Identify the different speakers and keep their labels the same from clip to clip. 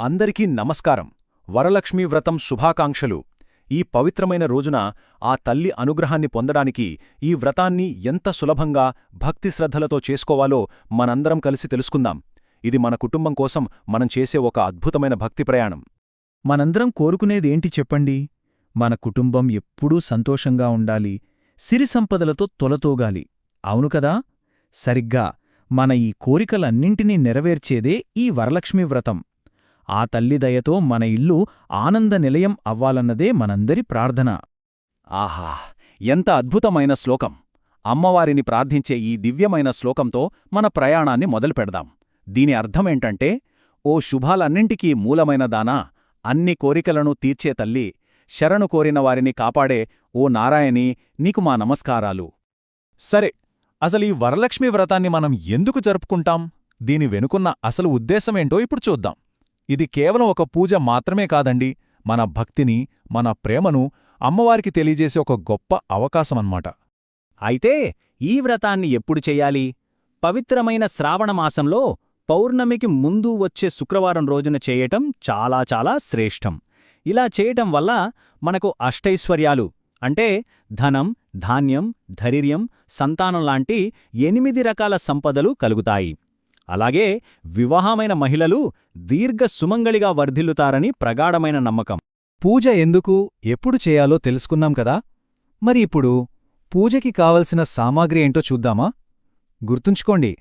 Speaker 1: అందరికీ నమస్కారం. వరలక్ష్మీ వ్రతం శుభాకాంక్షలు. ఈ పవిత్రమైన రోజున ఆ తల్లి అనుగ్రహాన్ని పొందడానికి ఈ వ్రతాన్ని ఎంత సులభంగా భక్తి శ్రద్ధలతో చేసుకోవాలో మనందరం కలిసి తెలుసుకుందాం. ఇది మన కుటుంబం కోసం మనం చేసే ఒక అద్భుతమైన భక్తి ప్రయాణం.
Speaker 2: మనందరం కోరుకునేదేంటి చెప్పండి? మన కుటుంబం ఎప్పుడూ సంతోషంగా ఉండాలి. సిరి సంపదలతో తొలతోగాలి. అవును కదా? సరిగ్గా. మన ఈ కోరికలన్నింటినీ నెరవేర్చేదే ఈ వరలక్ష్మీ వ్రతం. ఆ తల్లి దయతో మన ఇల్లు ఆనంద నిలయం అవ్వాలన్నదే మనందరి ప్రార్థన.
Speaker 1: ఆహా! ఎంత అద్భుతమైన శ్లోకం. అమ్మవారిని ప్రార్థించే ఈ దివ్యమైన శ్లోకంతో మన ప్రయాణాన్ని మొదలుపెడదాం. దీని అర్థమేంటంటే ఓ శుభాలన్నింటికీ మూలమైన దానా అన్ని కోరికలను తీర్చే తల్లి శరణు కోరిన వారిని కాపాడే ఓ నారాయణి నీకు మా నమస్కారాలు. సరే అసలు ఈ వరలక్ష్మి వ్రతాన్ని మనం ఎందుకు జరుపుకుంటాం? దీని వెనుకున్న అసలు ఉద్దేశమేంటో ఇప్పుడు చూద్దాం. ఇది కేవలం ఒక పూజ మాత్రమే కాదండి మన భక్తిని మన ప్రేమను అమ్మవారికి తెలియజేసే ఒక గొప్ప అవకాశమన్మాట
Speaker 2: అయితే ఈ వ్రతాన్ని ఎప్పుడు చెయ్యాలి పవిత్రమైన శ్రావణమాసంలో పౌర్ణమికి ముందు వచ్చే శుక్రవారం రోజున చేయటం చాలా చాలా శ్రేష్టం. ఇలా చేయటం వల్ల మనకు అష్టైశ్వర్యాలు అంటే ధనం ధాన్యం ధైర్యం సంతానం లాంటి ఎనిమిది రకాల సంపదలు కలుగుతాయి. అలాగే వివాహమైన మహిళలు దీర్ఘ సుమంగళిగా వర్ధిల్లుతారని ప్రగాఢమైన నమ్మకం.
Speaker 1: పూజ ఎందుకు ఎప్పుడు చేయాలో తెలుసుకున్నాం కదా? మరి ఇప్పుడు పూజకి కావలసిన సామాగ్రి ఏంటో చూద్దామా? గుర్తుంచుకోండి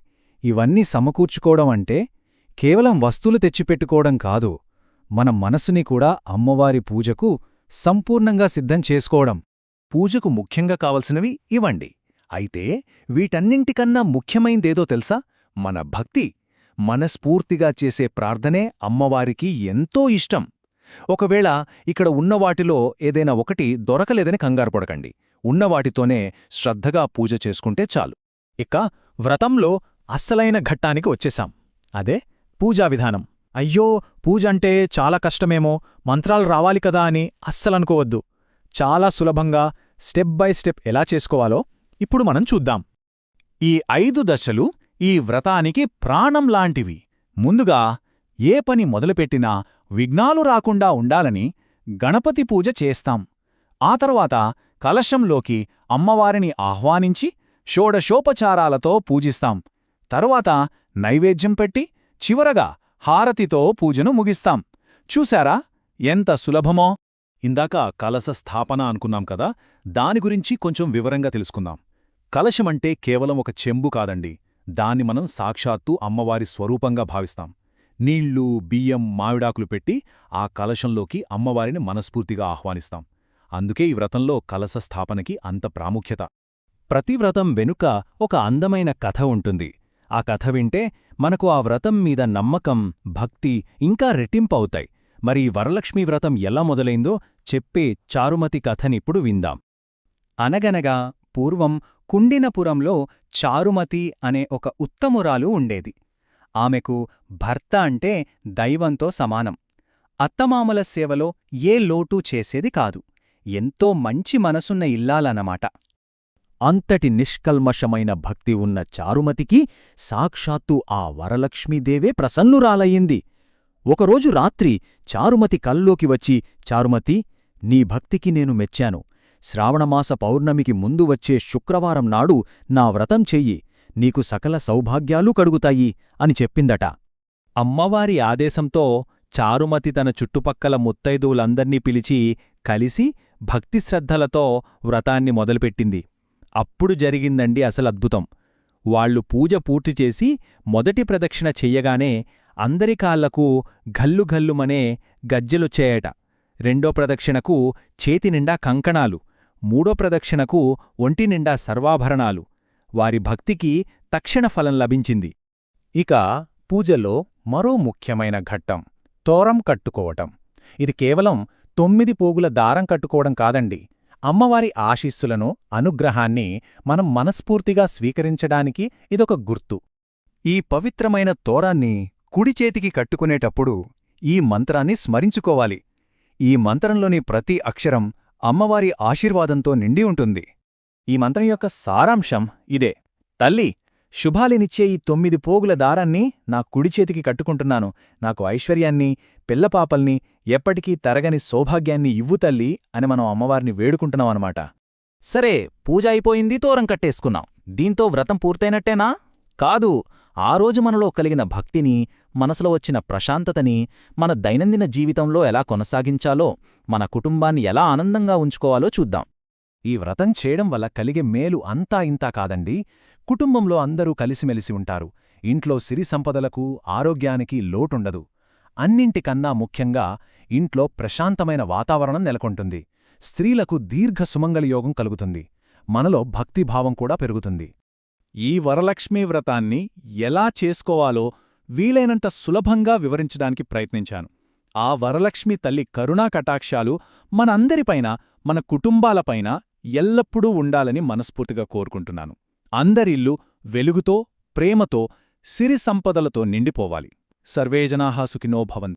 Speaker 1: ఇవన్నీ సమకూర్చుకోవడం అంటే కేవలం వస్తువులు తెచ్చిపెట్టుకోవడం కాదు మన మనసుని కూడా అమ్మవారి పూజకు సంపూర్ణంగా సిద్ధం చేసుకోవడం. పూజకు ముఖ్యంగా కావలసినవి ఇవ్వండి. అయితే వీటన్నింటికన్నా ముఖ్యమైందేదో తెలుసా? మన భక్తి మనస్ఫూర్తిగా చేసే ప్రార్థనే అమ్మవారికి ఎంతో ఇష్టం. ఒకవేళ ఇక్కడ ఉన్నవాటిలో ఏదైనా ఒకటి దొరకలేదని కంగారుపడకండి ఉన్నవాటితోనే శ్రద్ధగా పూజ చేసుకుంటే చాలు. ఇక వ్రతంలో అస్సలైన ఘట్టానికి వచ్చేశాం. అదే పూజా విధానం. అయ్యో పూజంటే చాలా కష్టమేమో మంత్రాలు రావాలి కదా అని అస్సలనుకోవద్దు చాలా సులభంగా స్టెప్ బై స్టెప్ ఎలా చేసుకోవాలో ఇప్పుడు మనం చూద్దాం. ఈ ఐదు దశలు ఈ వ్రతానికి ప్రాణం లాంటివి. ముందుగా ఏ పని మొదలుపెట్టినా విఘ్నాలు రాకుండా ఉండాలని గణపతి పూజ చేస్తాం. ఆ తరువాత కలశంలోకి అమ్మవారిని ఆహ్వానించి షోడశోపచారాలతో పూజిస్తాం. తరువాత నైవేద్యం పెట్టి చివరగా హారతితో పూజను ముగిస్తాం. చూశారా? ఎంత సులభమో! ఇందాక కలశ స్థాపన అనుకున్నాం కదా? దాని గురించి కొంచెం వివరంగా తెలుసుకుందాం. కలశమంటే కేవలం ఒక చెంబు కాదండి. దాన్ని మనం సాక్షాత్తు అమ్మవారి స్వరూపంగా భావిస్తాం. నీళ్ళు బియ్యం మావిడాకులు పెట్టి ఆ కలశంలోకి అమ్మవారిని మనస్ఫూర్తిగా ఆహ్వానిస్తాం. అందుకే ఈ వ్రతంలో కలశ స్థాపనకి అంత ప్రాముఖ్యత. ప్రతి వ్రతం వెనుక ఒక అందమైన కథ ఉంటుంది. ఆ కథ వింటే మనకు ఆ వ్రతం మీద నమ్మకం భక్తి ఇంకా రెట్టింపవుతాయి మరి వరలక్ష్మీ వ్రతం ఎలా మొదలైందో చెప్పే చారుమతి కథనిప్పుడు విందాం. అనగనగా పూర్వం కుండినపురంలో చారుమతి అనే ఒక ఉత్తమురాలు ఉండేది. ఆమెకు భర్త అంటే దైవంతో సమానం. అత్తమామల సేవలో ఏ లోటూ చేసేది కాదు. ఎంతో మంచి మనసున్న ఇల్లాలన్నమాట. అంతటి నిష్కల్మషమైన భక్తి ఉన్న చారుమతికి సాక్షాత్తు ఆ వరలక్ష్మీదేవే ప్రసన్నురాలయ్యింది. ఒకరోజు రాత్రి చారుమతి కల్లోకి వచ్చి చారుమతి నీ భక్తికి నేను మెచ్చాను. శ్రావణమాస పౌర్ణమికి ముందు వచ్చే శుక్రవారం నాడు నా వ్రతం చెయ్యి నీకు సకల సౌభాగ్యాలూ కడుగుతాయి అని చెప్పిందట. అమ్మవారి ఆదేశంతో చారుమతి తన చుట్టుపక్కల ముత్తైదువులందర్నీ పిలిచి కలిసి భక్తిశ్రద్ధలతో వ్రతాన్ని మొదలుపెట్టింది. అప్పుడు జరిగిందండి అసలద్భుతం వాళ్ళు పూజ పూర్తిచేసి మొదటి ప్రదక్షిణ చెయ్యగానే అందరి కాళ్ళకు ఘల్లుఘల్లుమనే గజ్జెలొచ్చాయట. రెండో ప్రదక్షిణకు చేతినిండా కంకణాలు. మూడో ప్రదక్షిణకు ఒంటినిండా సర్వాభరణాలు. వారి భక్తికి తక్షణ ఫలం లభించింది. ఇక పూజలో మరో ముఖ్యమైన ఘట్టం తోరం కట్టుకోవటం. ఇది కేవలం తొమ్మిది పోగుల దారం కట్టుకోవడం కాదండి. అమ్మవారి ఆశీస్సులను అనుగ్రహాన్ని మనం మనస్ఫూర్తిగా స్వీకరించడానికి ఇదొక గుర్తు. ఈ పవిత్రమైన తోరాన్ని కుడిచేతికి కట్టుకునేటప్పుడు ఈ మంత్రాన్ని స్మరించుకోవాలి. ఈ మంత్రంలోని ప్రతి అక్షరం అమ్మవారి ఆశీర్వాదంతో నిండి ఉంటుంది. ఈ మంత్రం యొక్క సారాంశం ఇదే. తల్లి
Speaker 2: శుభాలినిచ్చే ఈ తొమ్మిది పోగుల దారాన్ని నా కుడిచేతికి కట్టుకుంటున్నాను. నాకు ఐశ్వర్యాన్ని పిల్లపాపల్ని ఎప్పటికీ తరగని సౌభాగ్యాన్ని ఇవ్వు తల్లి అని మనం అమ్మవారిని వేడుకుంటున్నాం అనమాట సరే పూజ అయిపోయింది తోరం కట్టేసుకున్నాం. దీంతో వ్రతం పూర్తయినట్టేనా? కాదు ఆ రోజు మనలో కలిగిన భక్తిని మనసులో వచ్చిన ప్రశాంతతని మన దైనందిన జీవితంలో ఎలా కొనసాగించాలో మన కుటుంబాన్ని ఎలా ఆనందంగా ఉంచుకోవాలో చూద్దాం.
Speaker 1: ఈ వ్రతం చేయడం వల్ల కలిగే మేలు అంతా ఇంతా కాదండి. కుటుంబంలో అందరూ కలిసిమెలిసి ఉంటారు. ఇంట్లో సిరి సంపదలకు ఆరోగ్యానికి లోటుండదు. అన్నింటికన్నా ముఖ్యంగా ఇంట్లో ప్రశాంతమైన వాతావరణం నెలకొంటుంది. స్త్రీలకు దీర్ఘ సుమంగళయోగం కలుగుతుంది. మనలో భక్తిభావం కూడా పెరుగుతుంది.
Speaker 3: ఈ వరలక్ష్మీ వ్రతాన్ని ఎలా చేసుకోవాలో వీలైనంత సులభంగా వివరించడానికి ప్రయత్నించాను. ఆ వరలక్ష్మి తల్లి కరుణా కటాక్షాలు మనందరిపైన మన కుటుంబాలపైన ఎల్లప్పుడూ ఉండాలని మనస్ఫూర్తిగా కోరుకుంటున్నాను. అందరిల్లు వెలుగుతో ప్రేమతో సిరి సంపదలతో నిండిపోవాలి. సర్వేజనాహా సుఖినో భవంతు.